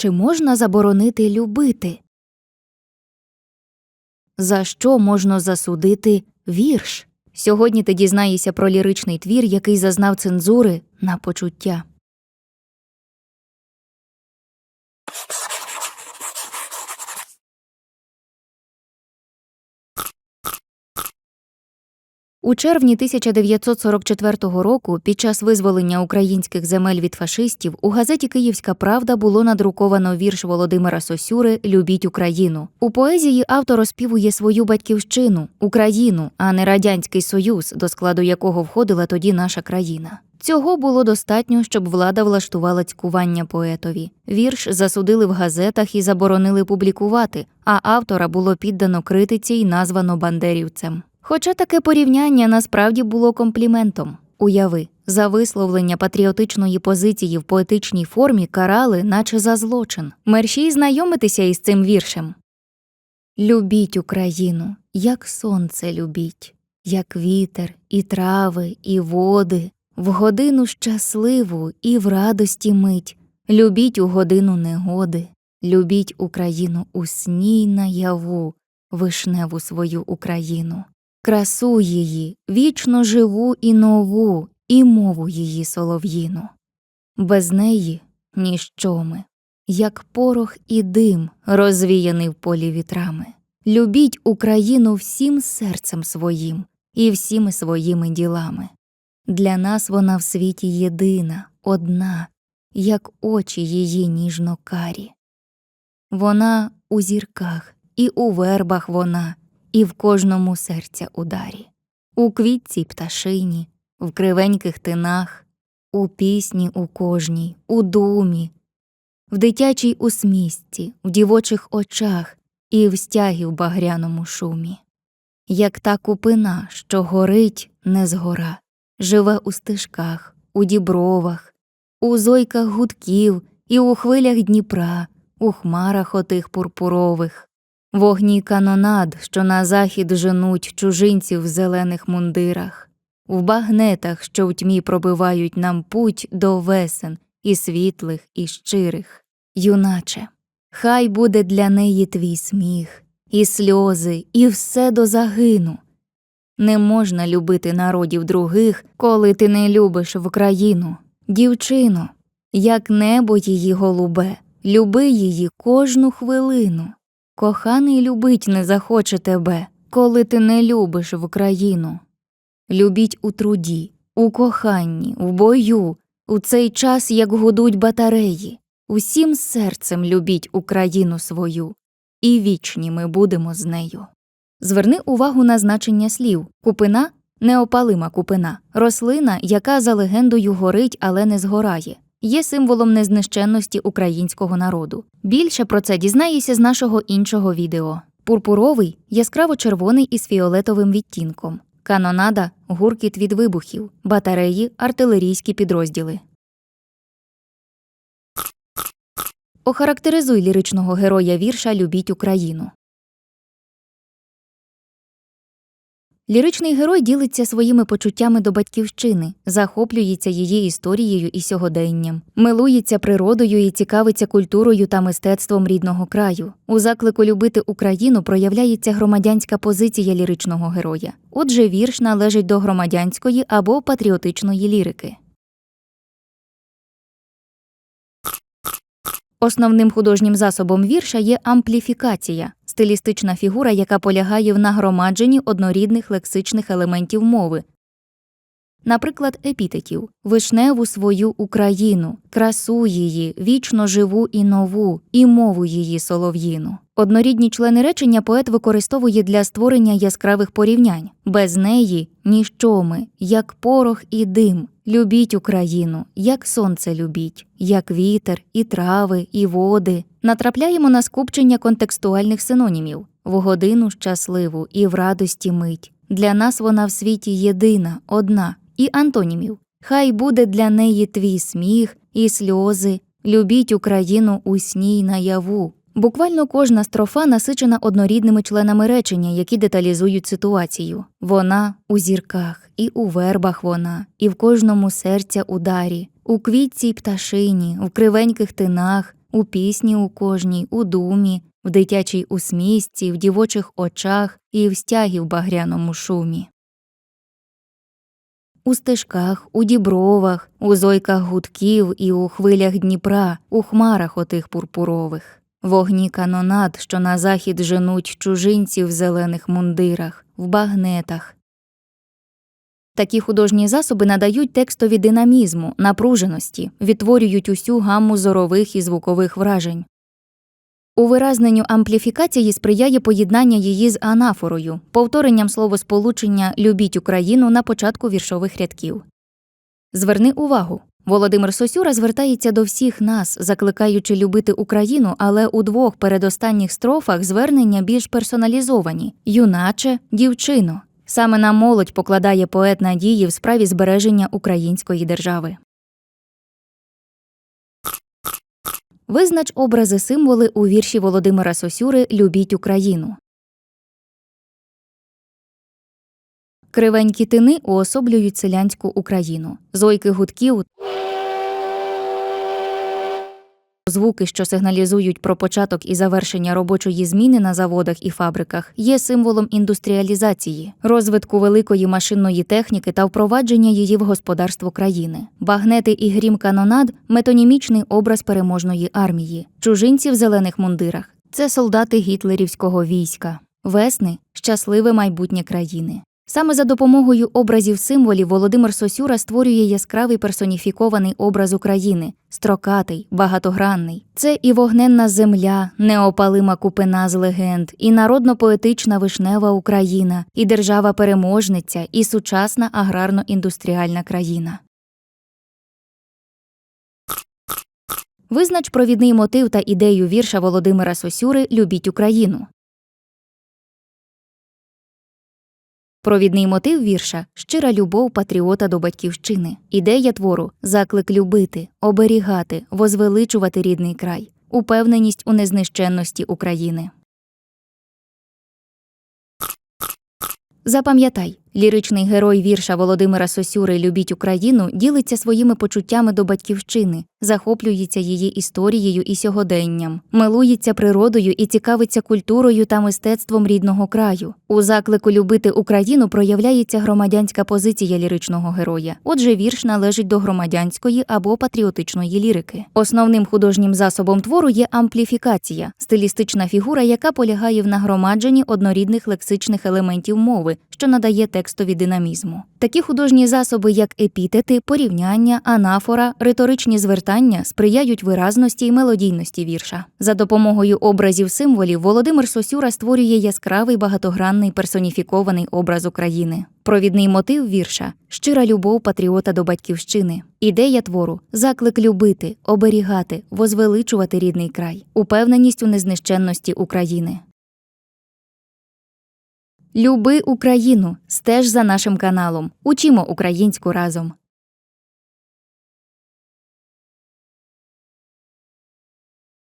Чи можна заборонити любити? За що можна засудити вірш? Сьогодні ти дізнаєшся про ліричний твір, який зазнав цензури на почуття. У червні 1944 року, під час визволення українських земель від фашистів, у газеті Київська Правда було надруковано вірш Володимира Сосюри Любіть Україну. У поезії автор оспівує свою батьківщину, Україну, а не Радянський Союз, до складу якого входила тоді наша країна. Цього було достатньо, щоб влада влаштувала цькування поетові. Вірш засудили в газетах і заборонили публікувати, а автора було піддано критиці і названо бандерівцем. Хоча таке порівняння насправді було компліментом. Уяви, за висловлення патріотичної позиції в поетичній формі карали, наче за злочин. Мерщій знайомитися із цим віршем. Любіть Україну, як сонце любіть, як вітер, і трави, і води, в годину щасливу і в радості мить, любіть у годину негоди, любіть Україну у сні й наяву, вишневу свою Україну красу її, вічно живу і нову, і мову її солов'їну. Без неї ніщо ми, як порох і дим, розвіяний в полі вітрами. Любіть Україну всім серцем своїм і всіми своїми ділами. Для нас вона в світі єдина, одна, як очі її ніжно карі. Вона у зірках і у вербах вона, і в кожному серця ударі, у квітці пташині, в кривеньких тинах, у пісні у кожній, у думі, в дитячій усмісті, в дівочих очах і в стягі в багряному шумі, як та купина, що горить не згора, живе у стежках, у дібровах, у зойках гудків і у хвилях Дніпра, у хмарах отих пурпурових. Вогні канонад, що на захід женуть чужинців в зелених мундирах, в багнетах, що в тьмі пробивають нам путь до весен і світлих, і щирих. Юначе, хай буде для неї твій сміх, і сльози, і все до загину. Не можна любити народів других, коли ти не любиш в країну. Дівчино, як небо її голубе, люби її кожну хвилину. Коханий любить не захоче тебе, коли ти не любиш в Україну. Любіть у труді, у коханні, в бою, у цей час, як гудуть батареї. Усім серцем любіть Україну свою, і вічні ми будемо з нею. Зверни увагу на значення слів купина неопалима купина, рослина, яка за легендою горить, але не згорає є символом незнищенності українського народу. Більше про це дізнаєшся з нашого іншого відео. Пурпуровий яскраво червоний із фіолетовим відтінком, канонада гуркіт від вибухів, батареї, артилерійські підрозділи. Охарактеризуй ліричного героя вірша Любіть Україну. Ліричний герой ділиться своїми почуттями до батьківщини, захоплюється її історією і сьогоденням, милується природою і цікавиться культурою та мистецтвом рідного краю. У заклику любити Україну проявляється громадянська позиція ліричного героя. Отже, вірш належить до громадянської або патріотичної лірики. Основним художнім засобом вірша є ампліфікація, стилістична фігура, яка полягає в нагромадженні однорідних лексичних елементів мови, наприклад, епітетів, вишневу свою Україну, красу її, вічно живу і нову, і мову її солов'їну. Однорідні члени речення поет використовує для створення яскравих порівнянь без неї ніщо ми, як порох і дим. Любіть Україну, як сонце любіть, як вітер, і трави, і води. Натрапляємо на скупчення контекстуальних синонімів в годину щасливу і в радості мить. Для нас вона в світі єдина, одна, і антонімів. Хай буде для неї твій сміх і сльози, любіть Україну у сні й наяву. Буквально кожна строфа насичена однорідними членами речення, які деталізують ситуацію. Вона у зірках, і у вербах вона, і в кожному серця ударі, у квітці й пташині, в кривеньких тинах, у пісні у кожній, у думі, в дитячій усмішці, в дівочих очах і в стягі в багряному шумі. У стежках, у дібровах, у зойках гудків і у хвилях Дніпра, у хмарах отих пурпурових, вогні канонад, що на захід женуть чужинці в зелених мундирах, в багнетах. Такі художні засоби надають текстові динамізму, напруженості, відтворюють усю гамму зорових і звукових вражень. Увиразненню ампліфікації сприяє поєднання її з анафорою, повторенням словосполучення Любіть Україну на початку віршових рядків. Зверни увагу. Володимир Сосюра звертається до всіх нас, закликаючи любити Україну, але у двох передостанніх строфах звернення більш персоналізовані юначе, дівчино. Саме на молодь покладає поет надії в справі збереження української держави. Визнач образи символи у вірші Володимира Сосюри Любіть Україну. Кривенькі тини уособлюють селянську Україну. Зойки гудків Звуки, що сигналізують про початок і завершення робочої зміни на заводах і фабриках, є символом індустріалізації, розвитку великої машинної техніки та впровадження її в господарство країни. Багнети і грім канонад метонімічний образ переможної армії, чужинці в зелених мундирах це солдати гітлерівського війська, весни щасливе майбутнє країни. Саме за допомогою образів символів Володимир Сосюра створює яскравий персоніфікований образ України, строкатий, багатогранний. Це і вогненна земля, неопалима купина з легенд, і народно-поетична вишнева Україна, і держава-переможниця, і сучасна аграрно-індустріальна країна. Визнач провідний мотив та ідею вірша Володимира Сосюри Любіть Україну. Провідний мотив вірша щира любов патріота до батьківщини. Ідея твору заклик любити, оберігати, возвеличувати рідний край, упевненість у незнищенності України. Запам'ятай, ліричний герой вірша Володимира Сосюри Любіть Україну ділиться своїми почуттями до батьківщини, захоплюється її історією і сьогоденням, милується природою і цікавиться культурою та мистецтвом рідного краю. У заклику любити Україну проявляється громадянська позиція ліричного героя. Отже, вірш належить до громадянської або патріотичної лірики. Основним художнім засобом твору є ампліфікація, стилістична фігура, яка полягає в нагромадженні однорідних лексичних елементів мови, що надає текстові динамізму. Такі художні засоби, як епітети, порівняння, анафора, риторичні звертання сприяють виразності й мелодійності вірша. За допомогою образів символів Володимир Сосюра створює яскравий багатогранний персоніфікований образ України. Провідний мотив вірша щира любов патріота до батьківщини. Ідея твору заклик любити, оберігати, возвеличувати рідний край, упевненість у незнищенності України. Люби Україну, стеж за нашим каналом. Учімо українську разом.